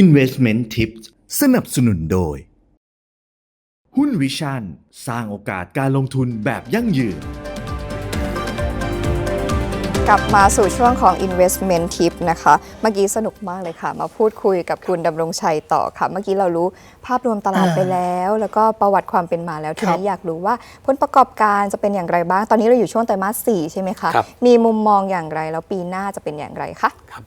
Investment Tips สนับสนุนโดย หุ้นวิชั่นสร้างโอกาสการลงทุนแบบยั่งยืน กลับมาสู่ช่วงของ Investment Tip นะคะ เมื่อกี้สนุกมากเลยค่ะ มาพูดคุยกับคุณดำรงชัยต่อค่ะ เมื่อกี้เรารู้ภาพรวมตลาดไปแล้ว แล้วก็ประวัติความเป็นมาแล้ว ทีนี้อยากรู้ว่าผลประกอบการจะเป็นอย่างไรบ้าง ตอนนี้เราอยู่ช่วงไตรมาส 4 ใช่ไหมคะ ครับ มีมุมมองอย่างไร แล้วปีหน้าจะเป็นอย่างไรคะ ครับ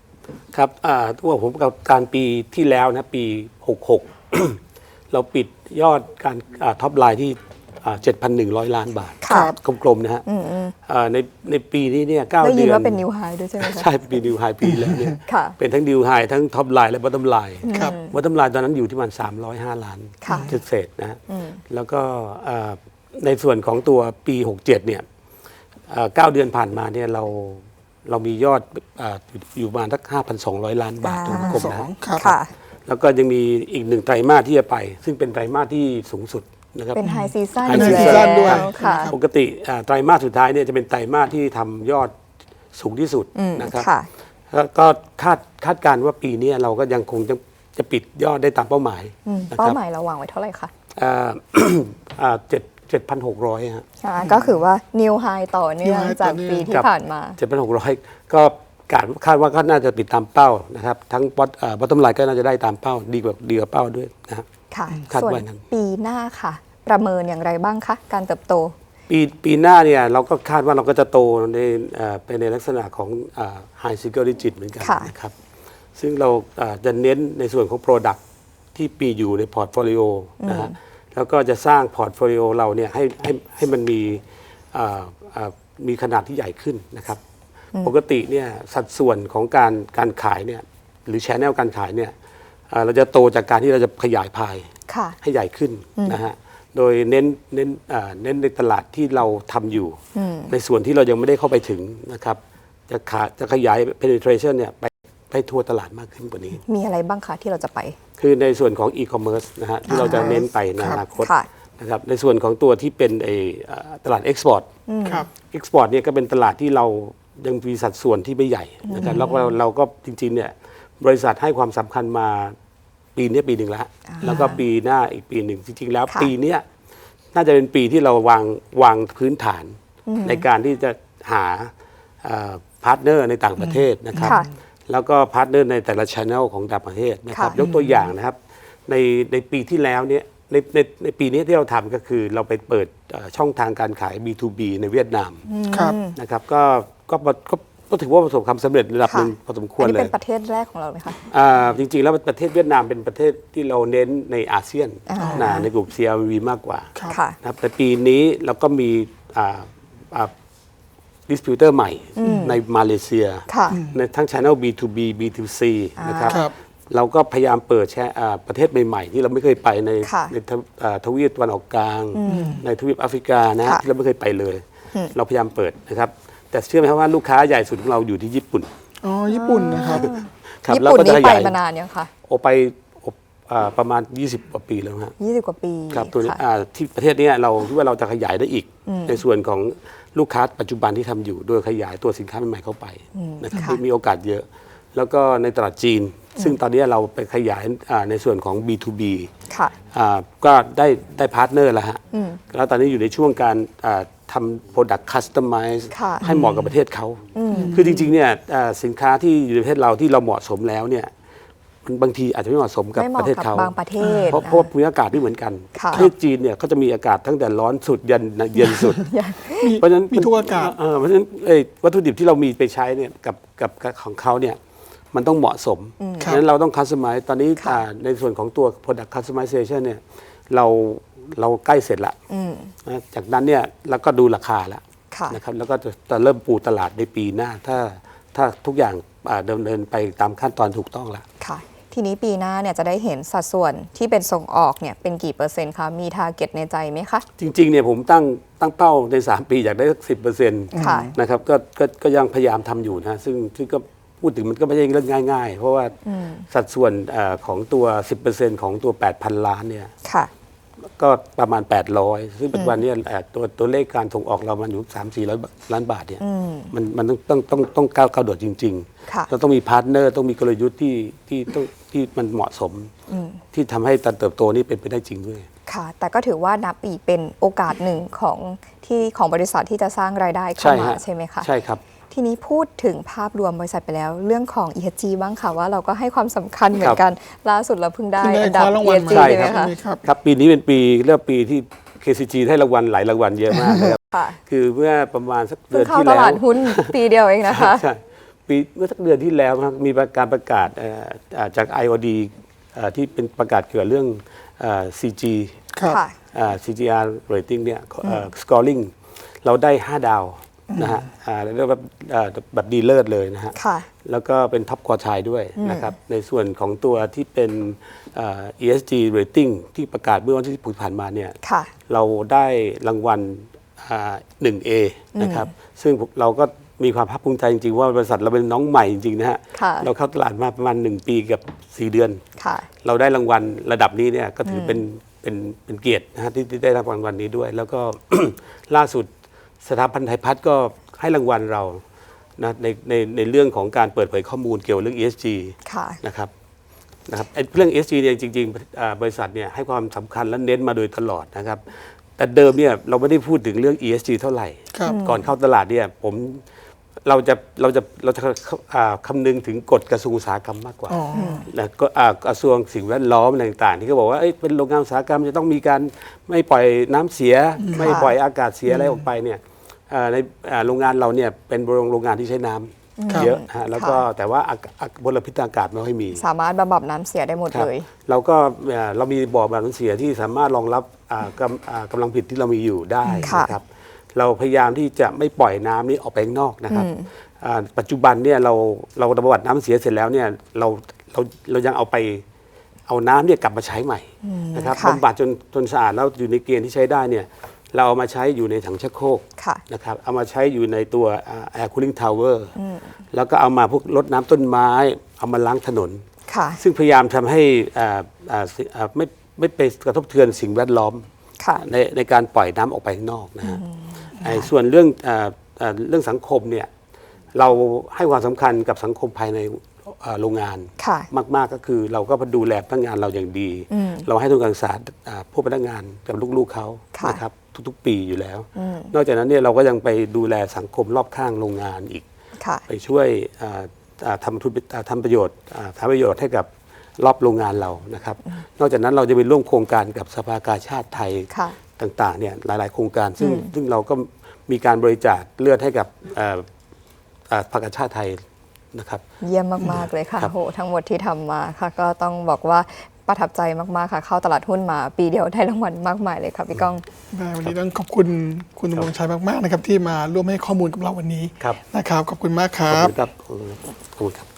ครับอ่าตัวผมกับการปีที่แล้วนะปี 66 เราปิดยอดการท็อปไลน์ที่อ่า7,100 ล้านบาทค่ะกลมๆนะฮะอ่าในในปีนี้เนี่ยเก้าได้เดืยินอนว่าเป็นนิวไฮด้วยใช่ไหมคะใช่ปีนิวไฮปีแล้วเนี่ยค่ะเป็นทั้งนิวไฮทั้งท็อปไลน์และบอททอมไลน์ครับบอททอมไลน์ตอนนั้นอยู่ที่มัน305 ล้านค่ะเศษๆนะฮะแล้วก็อ่าในส่วนของตัวปี 67 เนี่ยอ่าเก้าเดือนผ่านมาเนี่ยเรา เรามียอดอาอยู่ประมาณสัก5,200 ล้านบาทอ่ากลมๆสนะอฮะงครับ ค่ะ แล้วก็ยังมีอีกหนึ่งไตรมาสที่จะไป ซึ่งเป็นไตรมาสที่สูงสุดนะครับ เป็นไฮซีซั่น High อยู่ season ด้วยแล้วค่ะ ปกติอ่าไตรมาสสุดท้ายเนี่ยจะเป็นไตรมาสที่ทำยอดสูงที่สุดอืมนะครับค่ะ แล้วก็คาดคาดการณ์ว่าปีนี้เราก็ยังคงจะจะปิดยอดได้ตามเป้าหมายอืมนะคเป้ารับหมายเราวางไว้เท่าไหร่คะอ่าอ่าเจ็ด เจ็ดพันหกร้อยฮะอ่าก็คือว่านิวไฮต่อเนื่อง New high จากต่อเนื่อง ปีที่ครับ ผ่านมาเจ็ดพันหกร้อยก็การคาดว่าก็น่าจะปิดตามเป้านะครับทั้งบอทบอททอมไลน์ก็น่าจะได้ตามเป้าดีกว่าดีกว่าเป้าด้วยนะครับ ค่ะ คาดส่วนว่าอย่างนั้น ปีหน้าค่ะ ประเมินอย่างไรบ้างคะ การเติบโต ปีปีหน้าเนี่ยเราก็คาดว่าเราก็จะโตในเอ่อเป็นในลักษณะของอ่า high single digit เหมือนกันค่ะ นะครับ ซึ่งเราอ่าจะเน้นในส่วนของ Product ที่ปีอยู่ในพอร์ตโฟลิโอนะฮะ แล้วก็จะสร้างพอร์ตโฟลิโอเราเนี่ยให้ให้ให้มันมีอ่าอ่ามีขนาดที่ใหญ่ขึ้นนะครับ ปกติเนี่ยสัดส่วนของการการขายเนี่ยหรือ channel การขายเนี่ยอ่าเราจะโตจากการที่เราจะขยายพายค่ะให้ใหญ่ขึ้นนะฮะโดยเน้นเน้นอ่าเน้นในตลาดที่เราทำอยู่ ในส่วนที่เรายังไม่ได้เข้าไปถึงนะครับ จะขาจะขยาย penetration เนี่ยไป ไปทั่วตลาดมากขึ้นกว่านี้ มีอะไรบ้างคะที่เราจะไป คือในส่วนของ e-commerce นะฮะที่เราจะเน้นไปในอนาคตค่ะ นะครับในส่วนของตัวที่เป็นไอ้อ่าตลาด export ครับ export เนี่ยก็เป็นตลาดที่เรายังมีสัดส่วนที่ไม่ใหญ่นะครับแล้วก็เราเราก็จริงๆเนี่ยบริษัทให้ความสำคัญมาปีเนี้ยปีหนึ่งแล้ว แล้วก็ปีหน้าอีกปีหนึ่งจริง ๆ แล้วค่ะ ปีเนี้ยน่าจะเป็นปีที่เราวางวางพื้นฐานในการที่จะหาพาร์ทเนอร์ในต่างประเทศนะครับ ค่ะ แล้วก็พาร์ทเนอร์ในแต่ละช anel ของต่างประเทศนะครับค่ะยกตัวอย่างนะครับในในปีที่แล้วเนี่ยในในในปีนี้ที่เราทำก็คือเราไปเปิดเอ่อช่องทางการขาย B2B ในเวียดนามครับนะครับก็ก็ก็ก็ถือว่าประสบความสำเร็จระดับหนึ่งค่ะพอสมควรอันนี้เลเป็ยนประเทศแรกของเราไหมคะอ่าจริง ๆ แล้วประเทศเวียดนามเป็นประเทศที่เราเน้นในอาเซียนอ่านนะในกลุ่ม CLV มากกว่าครับค่ะนะครับแต่ปีนี้เราก็มีอ่าอ่า ดิสพิวเตอร์ใหม่ในมาเลเซียค่ะในทั้ง Channel B2B B2C นะครับครับเราก็พยายามเปิดแชร์อ่าประเทศใหม่ๆ ที่เราไม่เคยไปในค่ะในทวอ่าทวีปตะวันออกกลาง ในทวีปแอฟริกานะฮะค่ะที่เราไม่เคยไปเลย เราพยายามเปิดนะครับ แต่เชื่อไหมครับว่าลูกค้าใหญ่สุดของเราอยู่ที่ญี่ปุ่นอ๋อญี่ปุ่นนะครับครับญี่เราปุ่นก็จะนี่ขไปยายมานานยังคะโอไปโออ่าประมาณ 20 กว่าปีแล้วฮะ20 กว่าปี ครับตัวนี้ค่ะอ่าที่ประเทศเนี้ยเราคิดว่าเราจะขยายได้อีกในส่วนของ ลูกค้าปัจจุบันที่ทำอยู่โดยขยายตัวสินค้าใหม่ๆเข้าไปนะครับค่ะที่มีโอกาสเยอะ แล้วก็ในตลาดจีน ซึ่งตอนนี้เราไปขยายอ่าในส่วนของ B2B ค่ะอ่าก็ได้ได้พาร์ทเนอร์แล้วฮะแล้วตอนนี้อยู่ในช่วงการอ่าทำ product customize ค่ะให้เหมาะกับประเทศเขา คือจริงๆเนี่ยอ่าสินค้าที่อยู่ในประเทศเราที่เราเหมาะสมแล้วเนี่ยมัน บางทีอาจจะไม่เหมาะสมกับไม่เหปมาะระเทศกับเขาบางประเทศเพราะเพราะว่าภูมิอากาศไม่เหมือนกันค่ะ ประเทศจีนเนี่ยเขาจะมีอากาศตั้งแต่ร้อนสุดยันเย็นสุด มีเพราะฉะนั้นมีทุกอากาศ เเพราะฉะนั้นเอ่ยวัตถุดิบที่เรามีไปใช้เนี่ยกับกับกับของเขาเนี่ยมันต้องเหมาะสมคเพรับ ราะฉะนั้นเราต้องคัสตอมไมตอนนี้ค่ะ อ่าในส่วนของตัว product customization เนี่ยเราเราใกล้เสร็จละนะจากนั้นเนี่ยเราก็ดูราคาแล้วค่ะ นะครับแล้วก็จะจะเริ่มปูตลาดในปีหน้า ถ้าถ้าทุกอย่างอ่าดำเนินไปตามขั้นตอนถูกต้องแล้วค่ะ ทีนี้ปีหน้าเนี่ยจะได้เห็นสัดส่วนที่เป็นส่งออกเนี่ยเป็นกี่เปอร์เซ็นต์คะมีทาร์เก็ตในใจไหมคะ จริงๆเนี่ยผมตั้งตั้งเป้าใน 3 ปีอยากได้สักสิบเปอร์เซ็นต์ค่ะ นะครับก็ก็ก็ยังพยายามทำอยู่นะซึ่งซึ่งก็พูดถึงมันก็ไม่ใช่เรื่องง่าย ๆ เพราะว่าสัดส่วนเออของตัว 10%ของตัว 8,000 ล้านเนี่ย ค่ะ ก็ประมาณ 800 ซึ่งปัจจุบันเนี้ตัวตัวเลขการส่งออกเรามันอยู่3 4 0 0 ล้านบาทเนี่ยมันมันต้องต้องต้องต้องก้าวก้าวโดดจริงค่ะ ๆเราต้องมีพาร์ทเนอร์ต้องมีกลยุทธ์ที่ที่ต้องที่มันเหมาะสม ที่ทำให้การเติบโตนี้เป็นไปได้จริงด้วย ค่ะ แต่ก็ถือว่านับอีกเป็นโอกาสหนึ่งของที่ของบริษัทที่จะสร้างรายได้เข้ามาฮะใช่ไหมคะ ใช่ครับ ทีนี้พูดถึงภาพรวมบริษัทไปแล้ว เรื่องของ ESG บ้างค่ะว่าเราก็ให้ความสำคัญเหมือนกัน ล่าสุดเราเพิ่งได้เพิ่งได้อันดับ คว้ารางวัล ESG มาใช่ใช่ไหมครัคะบครับ ครับปีนี้เป็นปีเรียกว่าปีที่ KCG ให้รางวัลหลายรางวัลเยอะมากนะครับ ค่ะคือเมื่อประมาณสักเพิ่เดืงอนเข้าที่ตแล้ว ลาดหุ้นปีเดียวเองนะคะ ใช่ปีเมื่อสักเดือนที่แล้วนะครับมีการประกาศเอ่ออ่าจาก IOD เอ่อที่เป็นประกาศเกี่ยวกับเรื่องเอ่อ CG ครับ ค่ะ อ่า CGR rating เนี่ยเอ่อ scoring เราได้ 5 ดาว นะฮะอ่าเรียกว่าอ่าแบบดีเลิศเลยนะฮะ ค่ะ แล้วก็เป็นท็อปควอชายด้วยนะครับ ในส่วนของตัวที่เป็นอ่า ESG rating ที่ประกาศเมื่อวันที่ผ่านมาเนี่ย ค่ะ เราได้รางวัลอ่า 1A นะครับ ซึ่งเราก็มีความภาคภูมิใจจริง ๆ ว่าบริษัทเราเป็นน้องใหม่จริง ๆ นะฮะ ค่ะ เราเข้าตลาดมาประมาณ 1 ปีกับ 4 เดือน ค่ะ เราได้รางวัลระดับนี้เนี่ยก็ถือเป็นเป็นเป็นเกียรตินะฮะที่ที่ได้รับรางวัลนี้ด้วย แล้วก็ ล่าสุด สถาบันไทยพัฒน์ก็ให้รางวัลเรานะในในในเรื่องของการเปิดเผยข้อมูลเกี่ยวกับเรื่อง ESG ค่ะนะครับนะครับไอ้เรื่อง ESG เนี่ยจริงๆอ่าบริษัทเนี่ยให้ความสำคัญและเน้นมาโดยตลอดนะครับ แต่เดิมเนี่ยเราไม่ได้พูดถึงเรื่อง ESG เท่าไหร่ครับก่อนเข้าตลาดเนี่ยผมเราจะเราจะเราจะอ่าคำนึงถึงกฎกระทรวงอุตสาหกรรมมากกว่าอ๋อนะก็อ่ากระทรวงสิ่งแวดล้อมอะไรต่างๆ ที่เขาบอกว่าเอ้ยเป็นโรงงานอุตสาหกรรมจะต้องมีการไม่ปล่อยน้ำเสีย ไม่ปล่อยอากาศเสียอะไรออกไปเนี่ยอ่า ในอ่าโรงงานเราเนี่ยเป็นโรงงานที่ใช้น้ำครับเยอะฮะแล้วก็ค่ะแต่ว่าอากาศมลพิษทางอากาศไม่ค่อยมี สามารถบำบัดน้ำเสียได้หมดครับเลย เราก็อ่าเรามีบ่อบำบัดน้ำเสียที่สามารถรองรับอ่ากำอ่ากำลังผลิตที่เรามีอยู่ได้ค่ะนะครับเราพยายามที่จะไม่ปล่อยน้ำนี้ออกไปข้างนอกนะครับอ่าปัจจุบันเนี่ยเราเราบำบัดน้ำเสียเสร็จแล้วเนี่ยเราเราเรายังเอาไปเอาน้ำเนี่ยกลับมาใช้ใหม่นะครับค่ะบำบัดจนจนสะอาดแล้วอยู่ในเกณฑ์ที่ใช้ได้เนี่ย เราเอามาใช้อยู่ในถังชักโครกค่ะนะครับเอามาใช้อยู่ในตัวแอร์คูลิ่งทาวเวอร์แล้วก็เอามาพวกรดน้ำต้นไม้ เอามาล้างถนนค่ะซึ่งพยายามทำให้อ่าอ่าสิอ่าไม่ไม่ไปกระทบเทือนสิ่งแวดล้อมค่ะในในการปล่อยน้ำออกไปข้างนอกนะฮะไอ้ส่วนเรื่องอ่าอ่าเรื่องสังคมเนี่ยเราให้ความสำคัญกับสังคมภายในอ่า โรงงานค่ะมากๆก็คือเราก็ดูแลพนักงานเราอย่างดี เราให้ทุนการศึกษาอ่าผู้พนักงานกับลูกๆเขาค่ะนะครับทุกๆ ปีอยู่แล้ว นอกจากนั้นเนี่ยเราก็ยังไปดูแลสังคมรอบข้างโรงงานอีกค่ะไปช่วยอ่าอ่าทำทุนอ่าทำประโยชน์อ่าทำประโยชน์ให้กับรอบโรงงานเรานะครับ นอกจากนั้นเราจะไปร่วมโครงการกับสภากาชาติไทยค่ะต่างๆเนี่ยหลายๆ โครงการซึ่งซึ่งเราก็มีการบริจาคเลือดให้กับเอ่อเอ่อพรรคกาชาติไทย นะครับ เยี่ยมมาก ๆ เลยค่ะครับ โหทั้งหมดที่ทำมาค่ะ ก็ต้องบอกว่าประทับใจมากๆค่ะ เข้าตลาดหุ้นมา ปีเดียวได้รางวัลมากมายเลยค่ะพี่ก้อง ได้วันนี้ต้องขอบคุณคุณดำรงชัยมากๆนะครับที่มาร่วมให้ข้อมูลกับเราวันนี้ครับ นะครับ ขอบคุณมากคขอบรับ คุณครับขอบคุณครับค่ะ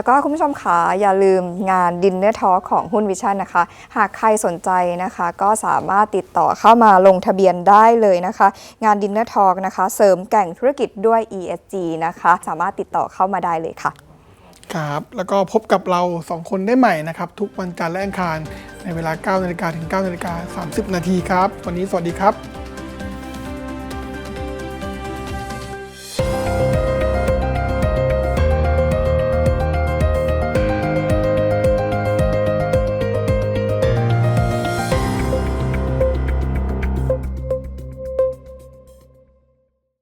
แล้วก็คุณผู้ชมคะอย่าลืมงานดินเนอร์ทอของหุ้นวิชั่นนะคะ หากใครสนใจนะคะ ก็สามารถติดต่อเข้ามาลงทะเบียนได้เลยนะคะ งานดินเนอร์ทอนะคะ เสริมแก่งธุรกิจด้วย ESG นะคะ สามารถติดต่อเข้ามาได้เลยค่ะครับแล้วก็พบกับเราสองคนได้ใหม่นะครับ ทุกวันจันทร์และอังคาร ในเวลา9นาฬิกาถึง9นาฬิกา30 นาทีครับ วันนี้สวัสดีครับ